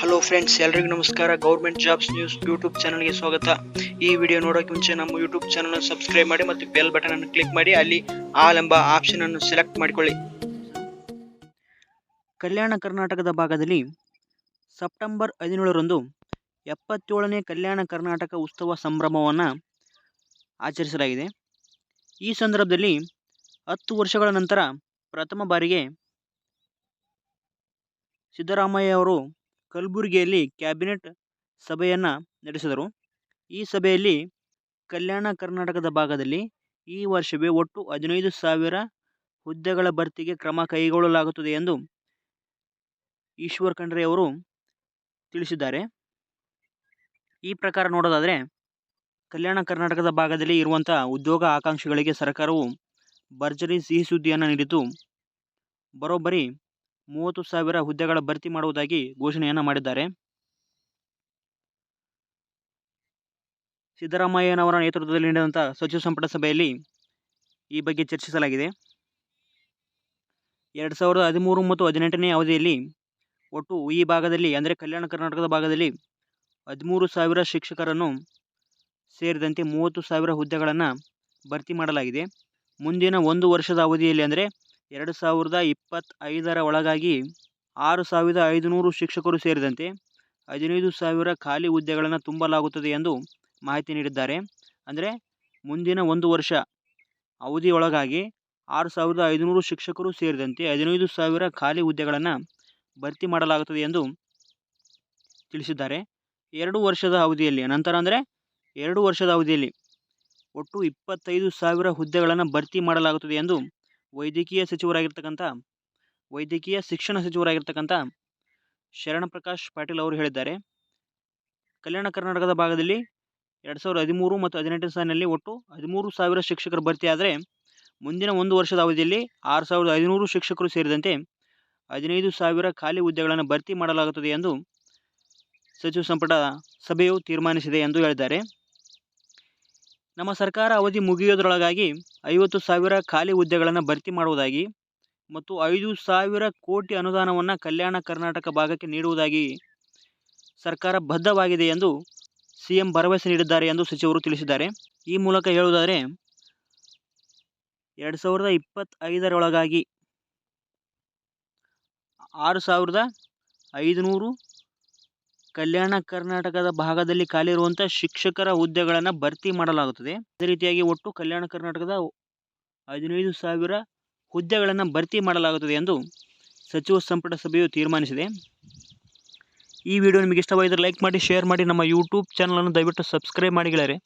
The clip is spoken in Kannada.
ಹಲೋ ಫ್ರೆಂಡ್ಸ್ ಎಲ್ರಿಗೂ ನಮಸ್ಕಾರ. ಗೌರ್ಮೆಂಟ್ ಜಾಬ್ಸ್ ನ್ಯೂಸ್ ಯೂಟ್ಯೂಬ್ ಚಾನಲ್ಗೆ ಸ್ವಾಗತ. ಈ ವಿಡಿಯೋ ನೋಡೋಕೆ ಮುಂಚೆ ನಮ್ಮ ಯೂಟ್ಯೂಬ್ ಚಾನಲ್ ಸಬ್ಸ್ಕ್ರೈಬ್ ಮಾಡಿ ಮತ್ತು ಬೆಲ್ ಬಟನ್ ಅನ್ನು ಕ್ಲಿಕ್ ಮಾಡಿ. ಅಲ್ಲಿ ಆಲ್ ಎಂಬ ಆಪ್ಷನ್ ಅನ್ನು ಸೆಲೆಕ್ಟ್ ಮಾಡಿಕೊಳ್ಳಿ. ಕಲ್ಯಾಣ ಕರ್ನಾಟಕದ ಭಾಗದಲ್ಲಿ ಸೆಪ್ಟೆಂಬರ್ ಹದಿನೇಳರಂದು ಎಪ್ಪತ್ತೇಳನೇ ಕಲ್ಯಾಣ ಕರ್ನಾಟಕ ಉತ್ಸವ ಸಂಭ್ರಮವನ್ನು ಆಚರಿಸಲಾಗಿದೆ. ಈ ಸಂದರ್ಭದಲ್ಲಿ ಹತ್ತು ವರ್ಷಗಳ ನಂತರ ಪ್ರಥಮ ಬಾರಿಗೆ ಸಿದ್ದರಾಮಯ್ಯ ಅವರು ಕಲಬುರಗಿಯಲ್ಲಿ ಕ್ಯಾಬಿನೆಟ್ ಸಭೆಯನ್ನು ನಡೆಸಿದರು. ಈ ಸಭೆಯಲ್ಲಿ ಕಲ್ಯಾಣ ಕರ್ನಾಟಕದ ಭಾಗದಲ್ಲಿ ಈ ವರ್ಷವೇ ಒಟ್ಟು ಹದಿನೈದು ಸಾವಿರ ಹುದ್ದೆಗಳ ಭರ್ತಿಗೆ ಕ್ರಮ ಕೈಗೊಳ್ಳಲಾಗುತ್ತದೆ ಎಂದು ಈಶ್ವರ್ ಖಂಡ್ರೆ ಅವರು ತಿಳಿಸಿದ್ದಾರೆ. ಈ ಪ್ರಕಾರ ನೋಡೋದಾದರೆ ಕಲ್ಯಾಣ ಕರ್ನಾಟಕದ ಭಾಗದಲ್ಲಿ ಇರುವಂಥ ಉದ್ಯೋಗ ಆಕಾಂಕ್ಷಿಗಳಿಗೆ ಸರ್ಕಾರವು ಭರ್ಜರಿ ಸಿಹಿ ಸುದ್ದಿಯನ್ನು ನೀಡಿದ್ದು ಬರೋಬ್ಬರಿ ಮೂವತ್ತು ಸಾವಿರ ಹುದ್ದೆಗಳ ಭರ್ತಿ ಮಾಡುವುದಾಗಿ ಘೋಷಣೆಯನ್ನು ಮಾಡಿದ್ದಾರೆ. ಸಿದ್ದರಾಮಯ್ಯನವರ ನೇತೃತ್ವದಲ್ಲಿ ನಡೆದಂಥ ಸಚಿವ ಸಂಪುಟ ಸಭೆಯಲ್ಲಿ ಈ ಬಗ್ಗೆ ಚರ್ಚಿಸಲಾಗಿದೆ. ಎರಡು ಸಾವಿರದ ಹದಿಮೂರು ಮತ್ತು ಹದಿನೆಂಟನೇ ಅವಧಿಯಲ್ಲಿ ಒಟ್ಟು ಈ ಭಾಗದಲ್ಲಿ, ಅಂದರೆ ಕಲ್ಯಾಣ ಕರ್ನಾಟಕದ ಭಾಗದಲ್ಲಿ ಹದಿಮೂರು ಸಾವಿರ ಶಿಕ್ಷಕರನ್ನು ಸೇರಿದಂತೆ ಮೂವತ್ತು ಸಾವಿರ ಹುದ್ದೆಗಳನ್ನು ಭರ್ತಿ ಮಾಡಲಾಗಿದೆ. ಮುಂದಿನ ಒಂದು ವರ್ಷದ ಅವಧಿಯಲ್ಲಿ ಅಂದರೆ ಎರಡು ಸಾವಿರದ ಇಪ್ಪತ್ತೈದರ ಒಳಗಾಗಿ ಆರು ಸಾವಿರದ ಐದುನೂರು ಶಿಕ್ಷಕರು ಸೇರಿದಂತೆ ಹದಿನೈದು ಸಾವಿರ ಖಾಲಿ ಹುದ್ದೆಗಳನ್ನು ತುಂಬಲಾಗುತ್ತದೆ ಎಂದು ಮಾಹಿತಿ ನೀಡಿದ್ದಾರೆ. ಅಂದರೆ ಮುಂದಿನ ಒಂದು ವರ್ಷ ಅವಧಿಯೊಳಗಾಗಿ ಆರು ಸಾವಿರದ ಐದುನೂರು ಶಿಕ್ಷಕರು ಸೇರಿದಂತೆ ಹದಿನೈದು ಸಾವಿರ ಖಾಲಿ ಹುದ್ದೆಗಳನ್ನು ಭರ್ತಿ ಮಾಡಲಾಗುತ್ತದೆ ಎಂದು ತಿಳಿಸಿದ್ದಾರೆ. ಎರಡು ವರ್ಷದ ಅವಧಿಯಲ್ಲಿ, ನಂತರ ಅಂದರೆ ಎರಡು ವರ್ಷದ ಅವಧಿಯಲ್ಲಿ ಒಟ್ಟು ಇಪ್ಪತ್ತೈದು ಸಾವಿರ ಹುದ್ದೆಗಳನ್ನು ಭರ್ತಿ ಮಾಡಲಾಗುತ್ತದೆ ಎಂದು ವೈದ್ಯಕೀಯ ಸಚಿವರಾಗಿರ್ತಕ್ಕಂಥ, ವೈದ್ಯಕೀಯ ಶಿಕ್ಷಣ ಸಚಿವರಾಗಿರ್ತಕ್ಕಂಥ ಶರಣಪ್ರಕಾಶ್ ಪಾಟೀಲ್ ಅವರು ಹೇಳಿದ್ದಾರೆ. ಕಲ್ಯಾಣ ಕರ್ನಾಟಕದ ಭಾಗದಲ್ಲಿ ಎರಡು ಸಾವಿರದ ಹದಿಮೂರು ಮತ್ತು ಹದಿನೆಂಟನೇ ಸಾಲಿನಲ್ಲಿ ಒಟ್ಟು ಹದಿಮೂರು ಸಾವಿರ ಶಿಕ್ಷಕರು ಭರ್ತಿಯಾದರೆ ಮುಂದಿನ ಒಂದು ವರ್ಷದ ಅವಧಿಯಲ್ಲಿ ಆರು ಸಾವಿರದ ಐದುನೂರು ಶಿಕ್ಷಕರು ಸೇರಿದಂತೆ ಹದಿನೈದು ಸಾವಿರ ಖಾಲಿ ಹುದ್ದೆಗಳನ್ನು ಭರ್ತಿ ಮಾಡಲಾಗುತ್ತದೆ ಎಂದು ಸಚಿವ ಸಂಪುಟ ಸಭೆಯು ತೀರ್ಮಾನಿಸಿದೆ ಎಂದು ಹೇಳಿದ್ದಾರೆ. ನಮ್ಮ ಸರ್ಕಾರ ಅವಧಿ ಮುಗಿಯೋದರೊಳಗಾಗಿ ಐವತ್ತು ಸಾವಿರ ಖಾಲಿ ಹುದ್ದೆಗಳನ್ನು ಭರ್ತಿ ಮಾಡುವುದಾಗಿ ಮತ್ತು ಐದು ಸಾವಿರ ಕೋಟಿ ಅನುದಾನವನ್ನು ಕಲ್ಯಾಣ ಕರ್ನಾಟಕ ಭಾಗಕ್ಕೆ ನೀಡುವುದಾಗಿ ಸರ್ಕಾರ ಬದ್ಧವಾಗಿದೆ ಎಂದು ಸಿ ಎಂ ಭರವಸೆ ನೀಡಿದ್ದಾರೆ ಎಂದು ಸಚಿವರು ತಿಳಿಸಿದ್ದಾರೆ. ಈ ಮೂಲಕ ಹೇಳುವುದಾದರೆ, ಎರಡು ಸಾವಿರದ ಇಪ್ಪತ್ತೈದರೊಳಗಾಗಿ ಆರು ಸಾವಿರದ ಐದುನೂರು ಕಲ್ಯಾಣ ಕರ್ನಾಟಕದ ಭಾಗದಲ್ಲಿ ಖಾಲಿ ಇರುವಂತಹ ಶಿಕ್ಷಕರ ಹುದ್ದೆಗಳನ್ನು ಭರ್ತಿ ಮಾಡಲಾಗುತ್ತದೆ. ಅದೇ ರೀತಿಯಾಗಿ ಒಟ್ಟು ಕಲ್ಯಾಣ ಕರ್ನಾಟಕದ ಹದಿನೈದು ಸಾವಿರ ಹುದ್ದೆಗಳನ್ನು ಭರ್ತಿ ಮಾಡಲಾಗುತ್ತದೆ ಎಂದು ಸಚಿವ ಸಂಪುಟ ಸಭೆಯು ತೀರ್ಮಾನಿಸಿದೆ. ಈ ವಿಡಿಯೋ ನಿಮಗೆ ಇಷ್ಟವಾಗಿದ್ದರೆ ಲೈಕ್ ಮಾಡಿ, ಶೇರ್ ಮಾಡಿ ನಮ್ಮ ಯೂಟ್ಯೂಬ್ ಚಾನಲನ್ನು ದಯವಿಟ್ಟು ಸಬ್ಸ್ಕ್ರೈಬ್ ಮಾಡಿ ಗೆಳೆಯರೆ.